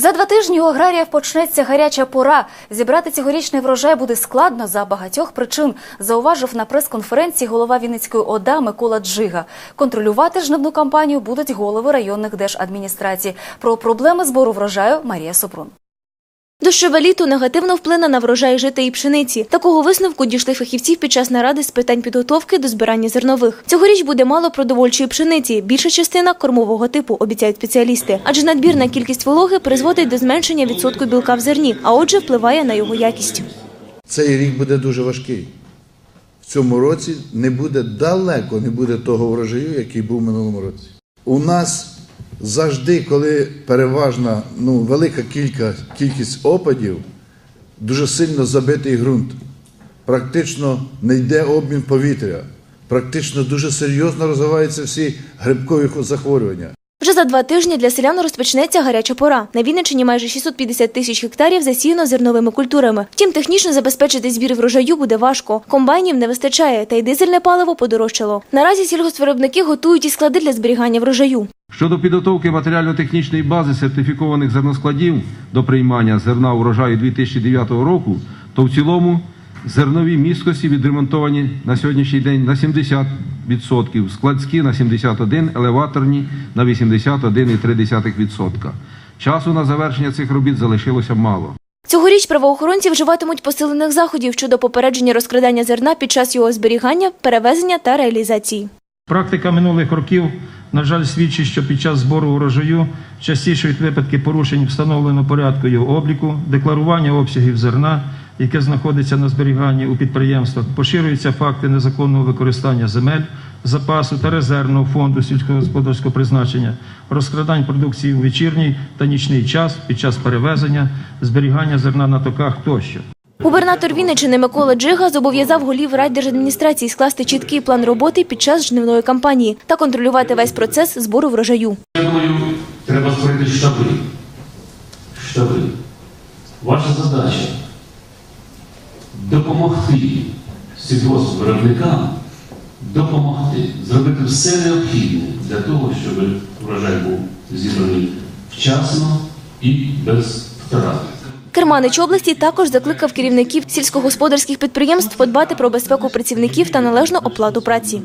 За два тижні у аграріїв почнеться гаряча пора. Зібрати цьогорічний врожай буде складно за багатьох причин, зауважив на прес-конференції голова Вінницької ОДА Микола Джига. Контролювати жнивну кампанію будуть голови районних держадміністрацій. Про проблеми збору врожаю Марія Супрун. Дощове літо негативно вплине на врожай жита і пшениці. Такого висновку дійшли фахівці під час наради з питань підготовки до збирання зернових. Цьогоріч буде мало продовольчої пшениці, більша частина кормового типу, обіцяють спеціалісти. Адже надмірна кількість вологи призводить до зменшення відсотку білка в зерні, а отже, впливає на його якість. Цей рік буде дуже важкий. В цьому році не буде далеко не буде того врожаю, який був минулому році. У нас завжди, коли переважна ну, велика кілька, кількість опадів, дуже сильно забитий ґрунт. Практично не йде обмін повітря. Практично дуже серйозно розвиваються всі грибкові захворювання. Вже за два тижні для селян розпочнеться гаряча пора. На Вінниччині майже 650 тисяч гектарів засіяно зерновими культурами. Втім, технічно забезпечити збір врожаю буде важко. Комбайнів не вистачає, та й дизельне паливо подорожчало. Наразі сільгоспвиробники готують і склади для зберігання врожаю. Щодо підготовки матеріально-технічної бази сертифікованих зерноскладів до приймання зерна урожаю 2009 року, то в цілому зернові місткості відремонтовані на сьогоднішній день на 70%, складські на 71%, елеваторні на 81,3%. Часу на завершення цих робіт залишилося мало. Цьогоріч правоохоронці вживатимуть посилених заходів щодо попередження розкрадання зерна під час його зберігання, перевезення та реалізації. Практика минулих років, на жаль, свідчить, що під час збору урожаю частішають випадки порушень встановленого порядку його обліку, декларування обсягів зерна, яке знаходиться на зберіганні у підприємствах, поширюються факти незаконного використання земель, запасу та резервного фонду сільськогосподарського призначення, розкрадань продукції у вечірній та нічний час під час перевезення, зберігання зерна на токах тощо. Губернатор Вінниччини Микола Джига зобов'язав голів райдержадміністрації скласти чіткий план роботи під час жнивної кампанії та контролювати весь процес збору врожаю. Я думаю, треба створити штаби. Штаби. Ваша задача допомогти сільгоспвиробникам, допомогти, зробити все необхідне для того, щоб врожай був зібраний вчасно і без втрат. Керманич області також закликав керівників сільськогосподарських підприємств подбати про безпеку працівників та належну оплату праці.